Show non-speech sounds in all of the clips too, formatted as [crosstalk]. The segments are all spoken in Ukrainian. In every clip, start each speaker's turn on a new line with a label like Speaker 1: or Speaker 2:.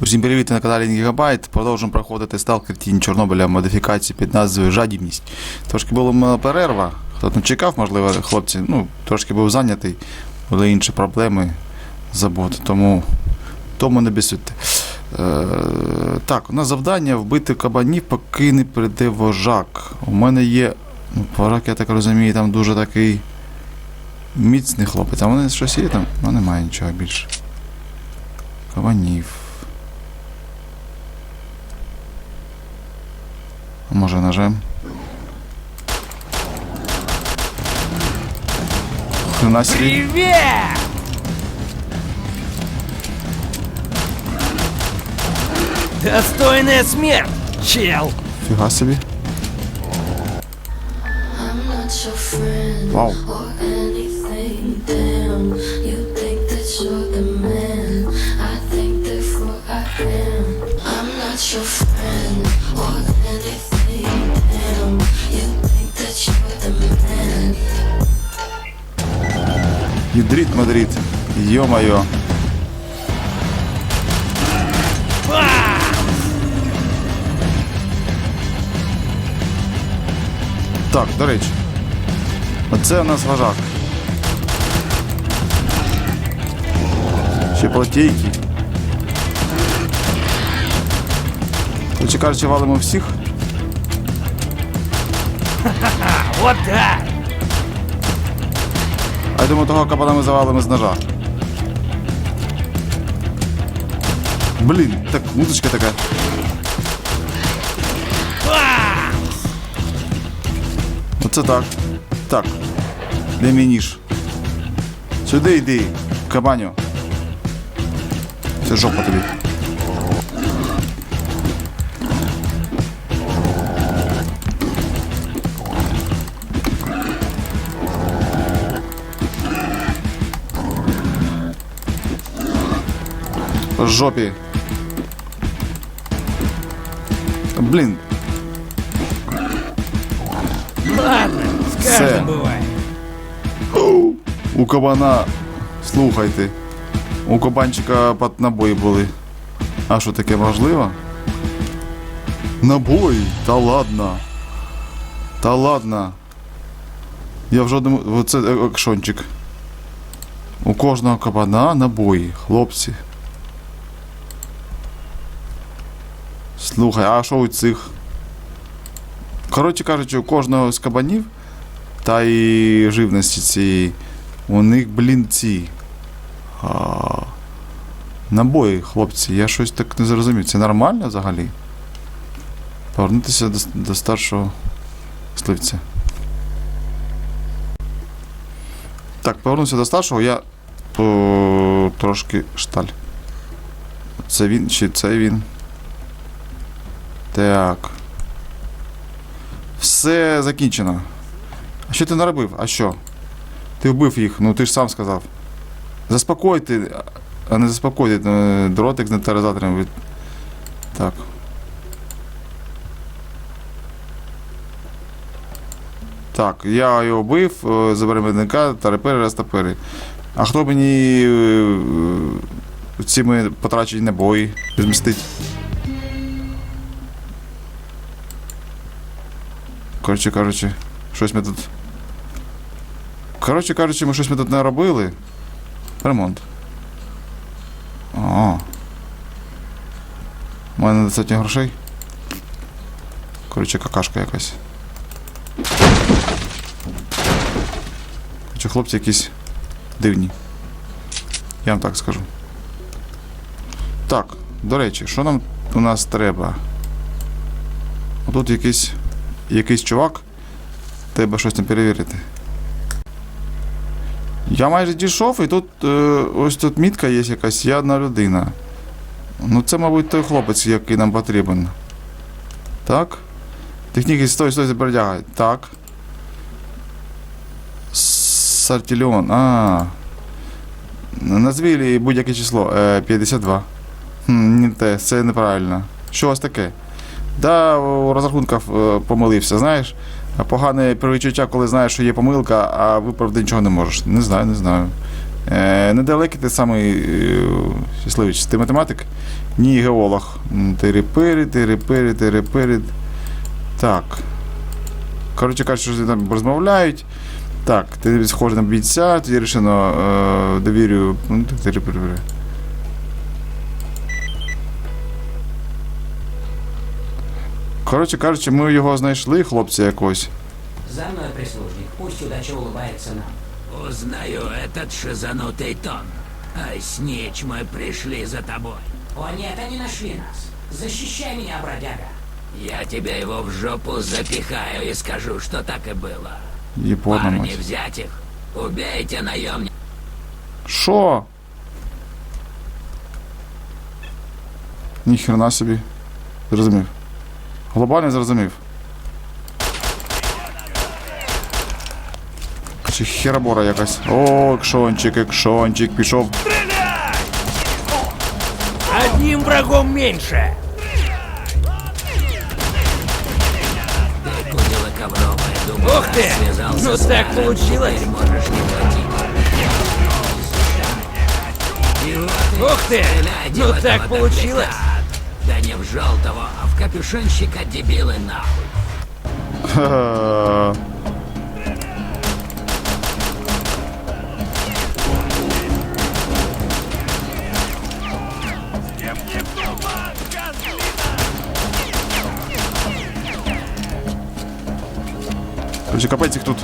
Speaker 1: Усім привіт на каналі Гігабайт. Продовжуємо проходити Stalker Тінь Чорнобиля модифікації під назвою Жадібність. Трошки була перерва. Хто там чекав, можливо, хлопці, ну, трошки був зайнятий, були інші проблеми забути, тому, тому не бісуйте. Е, так, у нас завдання вбити кабанів, поки не прийде вожак. У мене є. Ну, вожак, я так розумію, там дуже такий міцний хлопець. А вони щось є там? Ну немає нічого більше. Кабанів. Może nożem? Хрена себе.
Speaker 2: Привет! Достойная смерть, чел!
Speaker 3: Фига себе.
Speaker 1: Вау.
Speaker 3: Your friend or
Speaker 1: Ядрит Мадрид. Йо-моє. Так, до речі. Оце у нас вожак. Ще протейки. Короче кажучи, валимо всіх.
Speaker 2: Вот так!
Speaker 1: А я думаю, того кабана ми завалимо з ножа. Блін, так, музичка така. Оце так. Так. Де мій ніж? Сюди йди, кабаню. Це жопа тобі. По жопі. Блін,
Speaker 2: Ладно,
Speaker 1: Все.
Speaker 2: бывает.
Speaker 1: У кабана. Слухайте. У кабанчика під набої були. А що таке можливо? Набої? Та ладно. Та ладно. Я в жодному. Оце е, екшончик. У кожного кабана набої, хлопці. Слухай, а що у цих? Коротше кажучи, у кожного з кабанів та і живності цієї. У них, блін, ці. А, набої, хлопці, я щось так не зрозумів. Це нормально взагалі? Повернутися до, до старшого сливця. Так, повернувся до старшого, я о, трошки шталь. Це він чи це він? Так. Все закінчено. А що ти наробив? А що? Ти вбив їх, ну ти ж сам сказав. Заспокойте, а не заспокойте е, дротик з нейтралізатором. Так. Так, я його вбив, е, забери медника, тарепери, растапери. А хто мені е, е, цими потрачені набої змістить? Коротше кажучи, щось ми тут. Коротше кажучи, ми щось ми тут не робили. Ремонт. О. У мене недостатньо грошей. Коротше, какашка якась. Коротше, хлопці якісь дивні. Я вам так скажу. Так, до речі, що нам у нас треба? Тут якийсь якийсь чувак. Треба щось там перевірити. Я майже дійшов, і тут е, ось тут мітка є якась, я одна людина. Ну це, мабуть, той хлопець, який нам потрібен. Так? Техніки, стой, стой, забердягай. Так. Сартільон. А. Назві будь-яке число. Е, 52. Хм, не те, це неправильно. Що у вас таке? Да, у розрахунках е, помилився, знаєш. Погане перечуття, коли знаєш, що є помилка, а виправити нічого не можеш. Не знаю, не знаю. Е, недалекий ти самий е, щасливий. Ти математик? Ні, геолог. М, Тири-пири, тири-пири. Так. Коротше кажучи, що там розмовляють. Так, ти схожий на бійця, тоді рішено е, довірю. Ну, тири-пири. Коротше кажучи, ми його знайшли, хлопці якось.
Speaker 4: За мной прислужник, пусть удача улыбается нам.
Speaker 5: Узнаю этот шизанутый тон. Ай, снич, мы пришли за тобой.
Speaker 4: О нет, они нашли нас. Защищай меня, бродяга.
Speaker 5: Я тебя его в жопу запихаю и скажу, что так и было.
Speaker 1: Єпона
Speaker 5: Парни,
Speaker 1: мать.
Speaker 5: взять их. Убейте наемника.
Speaker 1: Що? Ніхрена собі. Зрозумів. Глобально зрозумів. Чи херабора якась. О, екшончик, екшончик, пішов.
Speaker 2: Одним врагом
Speaker 5: думаю,
Speaker 2: Ух ты! Ну так получилось.
Speaker 5: можешь не
Speaker 2: Ух ты! Ну так получилось.
Speaker 5: Да не в желтого, а капюшонщика дебилы нахуй.
Speaker 1: Короче, капець їх тут.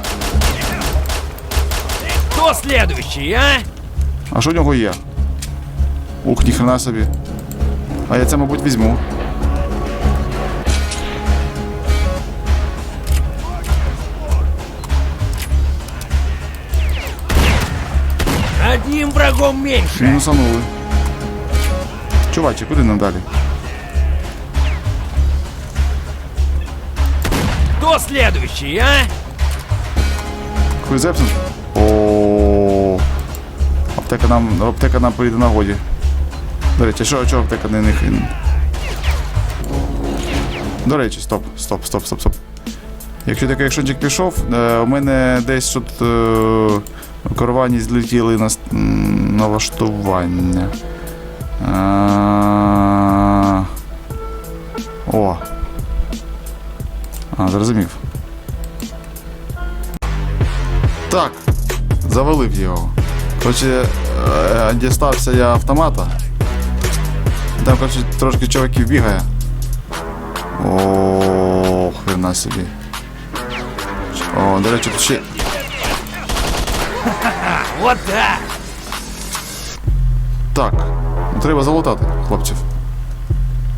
Speaker 2: Кто следующий, а?
Speaker 1: А що в нього є? Ух, ніхрена собі. А я це, мабуть, візьму.
Speaker 2: Врагом меньше.
Speaker 1: Мінусанули. Чуваче, куди нам далі?
Speaker 2: Кто следующий, а?
Speaker 1: Хуйзепсен? О. Аптека нам. Аптека нам прийде на годі. До речі, що, чого аптека не них? До речі, стоп, стоп, стоп, стоп, стоп. Якщо такий екшончик пішов, е, у мене десь тут е, керовані злетіли на налаштування. А, О. А, зрозумів. Так, завалив його. Коротше, е, дістався я автомата. Там, коротше, трошки чуваків бігає. О, хрена собі. О, до речі, тут ще. [laughs]
Speaker 2: Вот так.
Speaker 1: Так, ну, треба залутати, хлопців.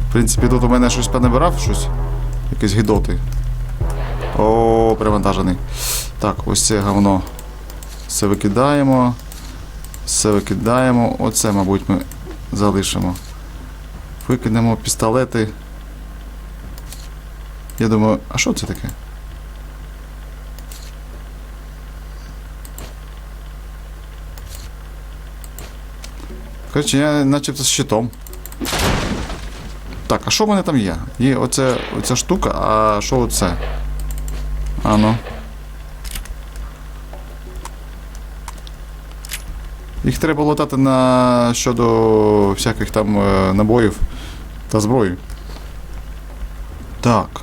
Speaker 1: В принципі, тут у мене щось понабирав, щось. Якісь гідоти. О, перевантажений. Так, ось це говно. Все викидаємо. Все викидаємо. Оце, мабуть, ми залишимо. Викинемо пістолети. Я думаю, а що це таке? Коротше, я начебто з щитом. Так, а що в мене там є? Є оце, оця штука, а що оце? А ну. Їх треба латати на щодо всяких там е, набоїв та зброї. Так.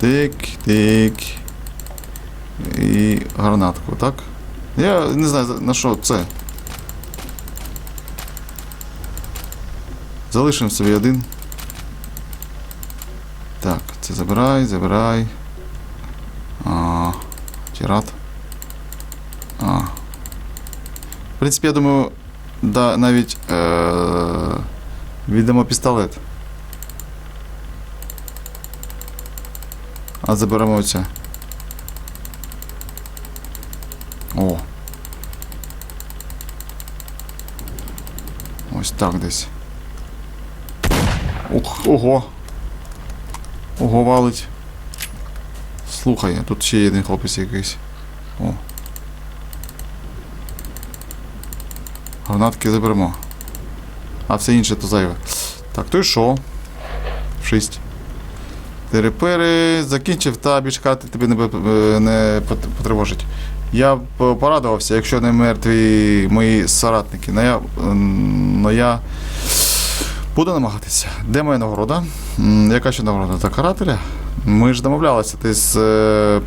Speaker 1: Тик, тик. І гранатку, так? Я не знаю на що це. Залишимо собі один. Так, це забирай, забирай. А, тірат. А. В принципі, я думаю, да, навіть е- віддамо пістолет. А заберемо оце. О. Ось так десь. Ух, ого. Ого, валить. Слухай, тут ще є один хлопець якийсь. О. Гранатки заберемо. А все інше то зайве. Так, то і що? Шість. Терепери закінчив та більш хати тебе не, е, не потривожить. Я б порадувався, якщо не мертві мої соратники. Но я, но я буду намагатися. Де моя нагорода? Яка ще нагорода? Так, карателя? Ми ж домовлялися, ти з. е,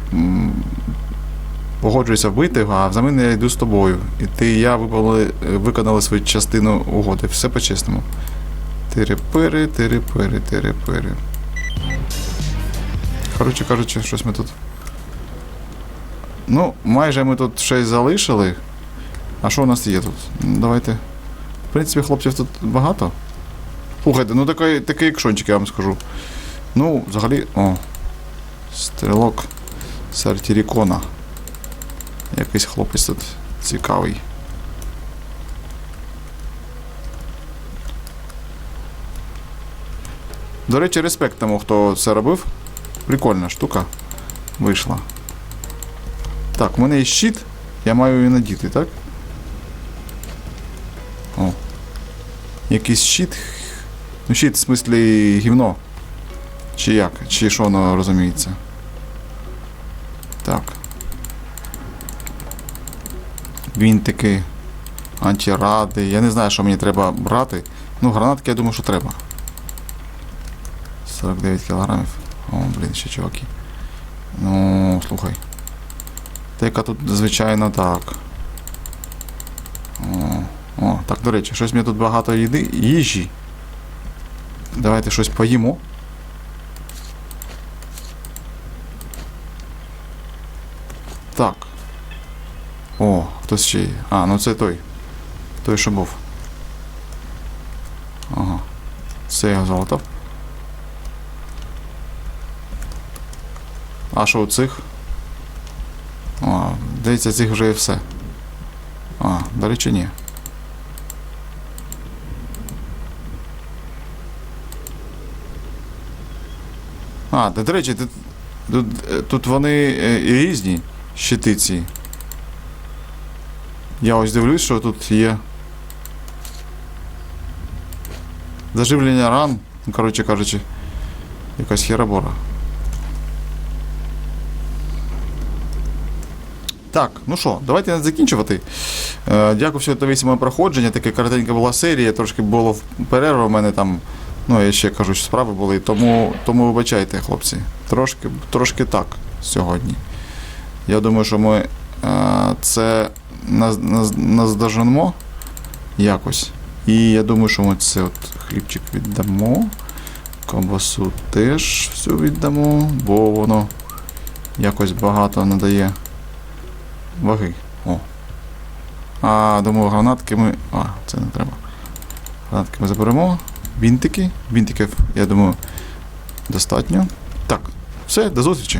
Speaker 1: Погоджуюся вбити а взамін я йду з тобою. І ти і я виконали, виконали свою частину угоди. Все по-чесному. Тири-пири, тири-пири. Коротше кажучи, щось ми тут. Ну, майже ми тут щось залишили. А що у нас є тут? Давайте. В принципі, хлопців тут багато. Слухайте, ну такий, такий екшончик, я вам скажу. Ну, взагалі. О. Стрілок Сартірікона. Якийсь хлопець тут цікавий. До речі, респект тому, хто це робив. Прикольна штука вийшла. Так, у мене є щит, я маю її надіти, так? О. Якийсь щит. Ну, щит, в смислі, гівно. Чи як? Чи що воно розуміється? Так. Вінтики, антиради. Я не знаю, що мені треба брати. Ну, гранатки, я думаю, що треба. 49 кілограмів. О, блін, ще чуваки. Ну, слухай. Та яка тут, звичайно, так. О, о, так, до речі, щось мені тут багато їди, їжі. Давайте щось поїмо. Так. О, хтось ще є. А, ну це той. Той, що був. Ага. Це я залатав. А що у цих? А, здається, цих вже і все. А, до речі, ні. А, та, до речі, тут, тут, е, тут вони е, різні щити ці. Я ось дивлюсь, що тут є. Заживлення ран, ну, коротше кажучи, якась херабора. Так, ну що, давайте закінчувати. Е, дякую всім за весь моє проходження. Таке коротенька була серія, трошки було в- перерва в мене там. Ну, я ще кажу, що справи були. Тому, тому вибачайте, хлопці. Трошки, трошки так сьогодні. Я думаю, що ми е, це наз, наз, наздоженемо якось. І я думаю, що ми це от хлібчик віддамо. Ковбасу теж всю віддамо, бо воно якось багато надає ваги. О. А, думаю, гранатки ми. А, це не треба. Гранатки ми заберемо. Бінтики. Вінтиків, я думаю, достатньо. Так, все, до зустрічі.